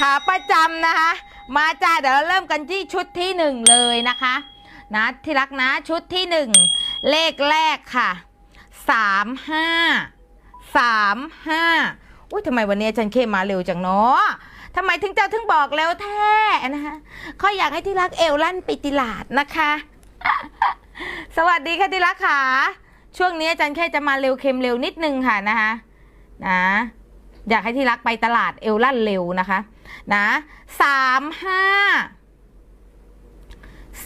ขาประจำนะคะ มาจ้าเดี๋ยวเราเริ่มกันที่ชุดที่หนึ่งเลยนะคะนะที่รักนะชุดที่หนึ่งเลขแรกค่ะสามห้าสามห้าอุ้ยทำไมวันนี้อาจารย์เคมาเร็วจังเนาะทำไมถึงเจ้าถึงบอกแล้วแท้นะคะขาอยากให้ที่รักเอวลั่นไปติลาดนะคะ สวัสดีค่ะที่รักค่ะ ช่วงนี้อาจารย์แค่จะมาเร็วเค็มเร็วนิดนึงค่ะนะคะนะ อยากให้ที่รักไปตลาดเอวลั่นเร็วนะคะ นะสามห้า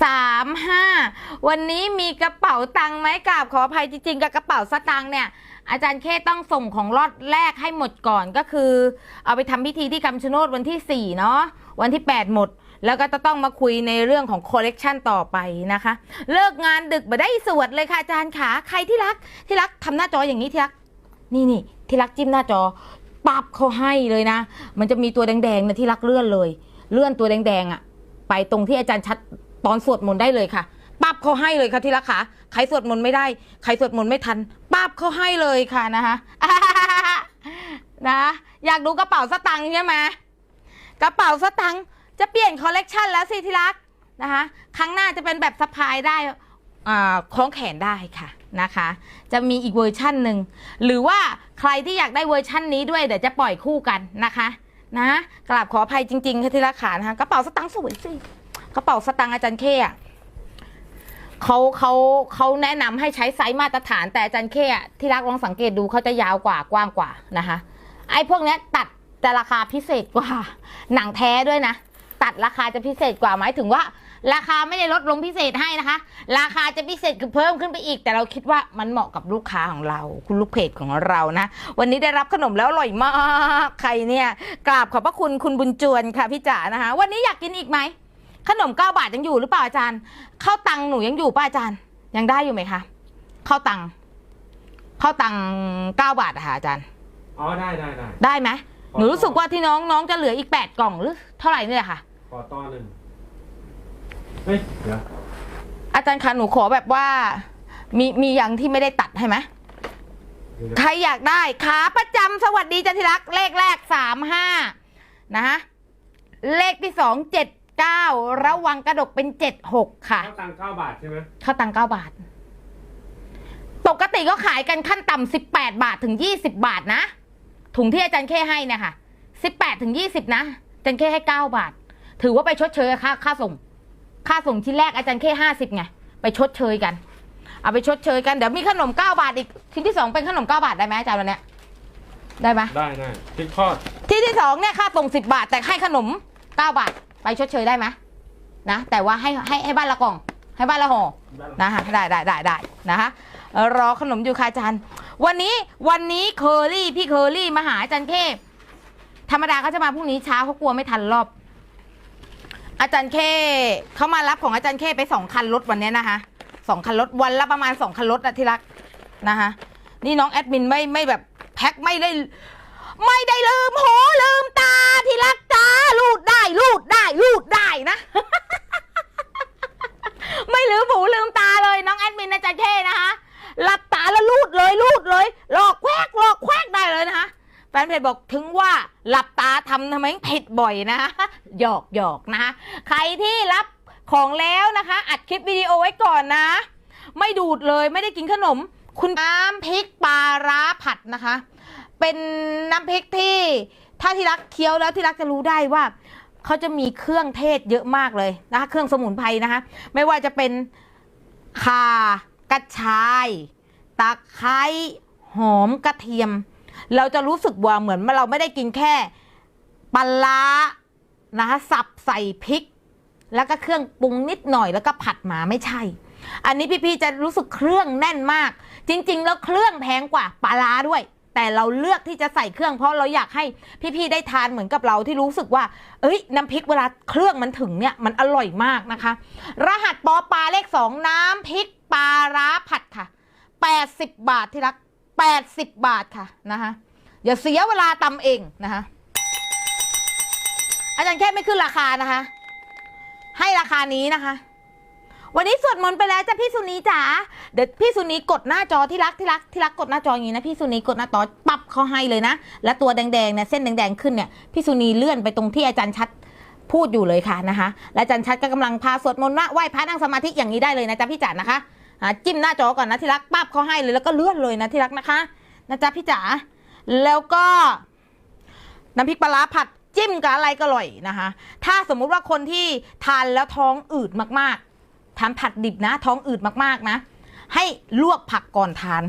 สามห้าวันนี้มีกระเป๋าตังค์ไหมกราบขออภัยจริงๆ กับกระเป๋าสตังค์เนี่ย อาจารย์เคต้องส่งของรอดแรกให้หมดก่อนก็คือ เอาไปทำพิธีที่คำชะโนดวันที่4เนาะวันที่8หมด แล้วก็จะต้องมาคุยในเรื่องของคอลเลกชันต่อไปนะคะ เลิกงานดึกมาได้สวดเลยค่ะอาจารย์ขาใครที่รักที่รักทำหน้าจออย่างนี้ที่รักนี่นี่ที่รักจิ้มหน้าจอ ปับเขาให้เลยนะ มันจะมีตัวแดงๆนะที่รักเลื่อนเลย เลื่อนตัวแดงๆอะ่ะไปตรงที่อาจารย์ชัดตอนสวดมนต์ได้เลยค่ะปับเขาให้เลยค่ะที่รักขาใครสวดมนต์ไม่ได้ใครสวดมนต์ไม่ทันปับเขาให้เลยค่ะนะคะนะ อยากดูกระเป๋าสตังค์ใช่ไหมกระเป๋าสตังค์จะเปลี่ยนคอลเลกชันแล้วสิที่รักนะคะ ครั้งหน้าจะเป็นแบบสะพายได้อ่าคล้องแขนได้ค่ะ นะคะ จะมีอีกเวอร์ชั่นหนึ่งหรือว่าใครที่อยากได้เวอร์ชั่นนี้ด้วยเดี๋ยวจะปล่อยคู่กันนะคะนะกราบขออภัยจริงๆค่ะที่รักขานะคะกระเป๋าสตังค์สวยสิกระเป๋าสตังค์อาจารย์เคอะเขาเขาเขาแนะนำให้ใช้ไซส์มาตรฐานแต่อาจารย์เคอะที่รักลองสังเกตดูเขาจะยาวกว่ากว้างกว่านะคะ ไอ้พวกเนี้ยตัดจะราคาพิเศษกว่า หนังแท้ด้วยนะ ตัดราคาจะพิเศษกว่าหมายถึงว่า ราคาไม่ได้ลดลงพิเศษให้นะคะ ราคาจะพิเศษคือเพิ่มขึ้นไปอีก แต่เราคิดว่ามันเหมาะกับลูกค้าของเรา คุณลูกเพจของเรานะ วันนี้ได้รับขนมแล้วอร่อยมาก ใครเนี่ยกราบขอบพระคุณคุณบุญจวนค่ะพี่จ๋านะคะ วันนี้อยากกินอีกไหม ขนมเก้าบาทยังอยู่หรือเปล่าอาจารย์ข้าวตังหนูยังอยู่ป่ะอาจารย์ ยังได้อยู่ไหมคะข้าวตังข้าวตังเก้าบาทอะค่ะอาจารย์อ๋อได้ได้ได้ได้ไหมหนูรู้สึกว่าที่น้องน้องจะเหลืออีกแปดกล่องหรือ เท่าไหร่เนี่ยค่ะขอต้อนหนึ่ง เฮ้ยเดี๋ยวอาจารย์คะหนูขอแบบว่า มีมีอย่างที่ไม่ได้ตัดให้ไหมเดี๋ยวใครอยากได้ขาประจำสวัสดีจันทิรักเลขแรกสามห้านะฮะเลขที่สองเจ็ดเก้าระวังกระดกเป็นเจ็ดหกค่ะ ข้าวตังค์เก้าบาทใช่ไหมข้าวตังเก้าบาท ปกติก็ขายกันขั้นต่ำสิบแปดบาทถึงยี่สิบาทนะ ถุงที่อาจารย์เคให้เนี่ยค่ะสิบแปดถึงยี่สิบนะอาจารย์เคให้เก้าบาท ถือว่าไปชดเชยค่าค่าส่ง ค่าส่งชิ้นแรกอาจารย์เคห้าสิบไง ไปชดเชยกัน เอาไปชดเชยกัน เดี๋ยวมีขนมเก้าบาทอีก ชิ้นที่สองเป็นขนมเก้าบาทได้ไหมอาจารย์วันเนี้ยได้ไหมได้ได้พริกทอดที่ที่สองเนี่ยค่าส่งสิบาท แต่ให้ขนมเก้าบาท ไปชดเชยได้ไหมนะแต่ว่าให้ให้ให้บ้านละกล่อง ให้บ้านละห่อนะคะได้ได้ได้ได้นะคะเอ่อรอขนมอยู่ค่ะอาจารย์ วันนี้วันนี้เคอรี่พี่เคอรี่มาหาอาจารย์เคธรรมดาเขาจะมาพรุ่งนี้เช้าเขากลัวไม่ทันรอบ อาจารย์เคเขามารับของอาจารย์เคไปสองคันรถวันนี้นะคะสองคันรถวันละประมาณสองคันรถอะที่รักนะคะนี่น้องแอดมินไม่ไม่แบบแพ็คไม่ได้ ไม่ได้ลืมหูลืมตาที่รักจ้าลูดได้ลูดได้ลูดได้นะ ไม่ลืมหูลืมตาเลยน้องแอดมินอาจารย์เท่นะคะหลับตาแล้วลูดเลยลูดเลยหลอกแควกหลอกแควกได้เลยนะคะ นเพจบอกถึงว่าหลับตาทำทำไมผิดบ่อยนะคะหยอกหยอกนะคะใครที่รับของแล้วนะคะ อัดคลิปวิดีโอไว้ก่อนนะ ไม่ดูดเลยไม่ได้กินขนม คุณน้ำพริกปลาร้าผัดนะคะ เป็นน้ำพริกที่ถ้าที่รักเคี้ยวแล้วที่รักจะรู้ได้ว่าเขาจะมีเครื่องเทศเยอะมากเลยนะคะเครื่องสมุนไพรนะคะ ไม่ว่าจะเป็นข่ากระชายตะไคร้หอมกระเทียม เราจะรู้สึกว่าเหมือนเราไม่ได้กินแค่ปลาร้านะคะสับใส่พริก แล้วก็เครื่องปรุงนิดหน่อยแล้วก็ผัดหมาไม่ใช่ อันนี้พี่ๆจะรู้สึกเครื่องแน่นมาก จริง ๆ แล้วเครื่องแพงกว่าปลาร้าด้วย แต่เราเลือกที่จะใส่เครื่องเพราะเราอยากให้พี่ๆได้ทานเหมือนกับเราที่รู้สึกว่า เอ้ยน้ำพริกเวลาเครื่องมันถึงเนี่ยมันอร่อยมากนะคะ รหัสปอปลาเลขสองน้ำพริกปลาร้าผัดค่ะ 80 บาทที่รัก 80 บาทค่ะนะคะอย่าเสียเวลาตำเองนะคะอาจารย์แค่ไม่ขึ้นราคานะคะ ให้ราคานี้นะคะ วันนี้สวดมนต์ไปแล้วจ้ะพี่สุนีจ๋าเดี๋ยวพี่สุนีกดหน้าจอที่รักที่รักที่รักกดหน้าจออย่างนี้นะพี่สุนีกดหน้าจอปั๊บเขาให้เลยนะ แล้วตัวแดงๆเนี่ยเส้นแดงๆขึ้นเนี่ยพี่สุนีเลื่อนไปตรงที่อาจารย์ชัดพูดอยู่เลยค่ะนะคะ และอาจารย์ชัดก็กำลังพาสวดมนต์ว่าไหว้พระนั่งสมาธิอย่างนี้ได้เลยนะจ๊ะพี่จ๋านะคะ จิ้มหน้าจอก่อนนะที่รักปั๊บเขาให้เลยแล้วก็เลื่อนเลยนะที่รักนะคะนะจ๊ะพี่จ๋าแล้วก็น้ำพริกปลาร้าผัดจิ้มกับอะไรก็อร่อยนะคะ ถ้าสมมุติว่าคนที่ทานแล้วท้องอืดมากๆทานผัดดิบนะ ท้องอืดมากๆนะ ให้ลวกผักก่อนทาน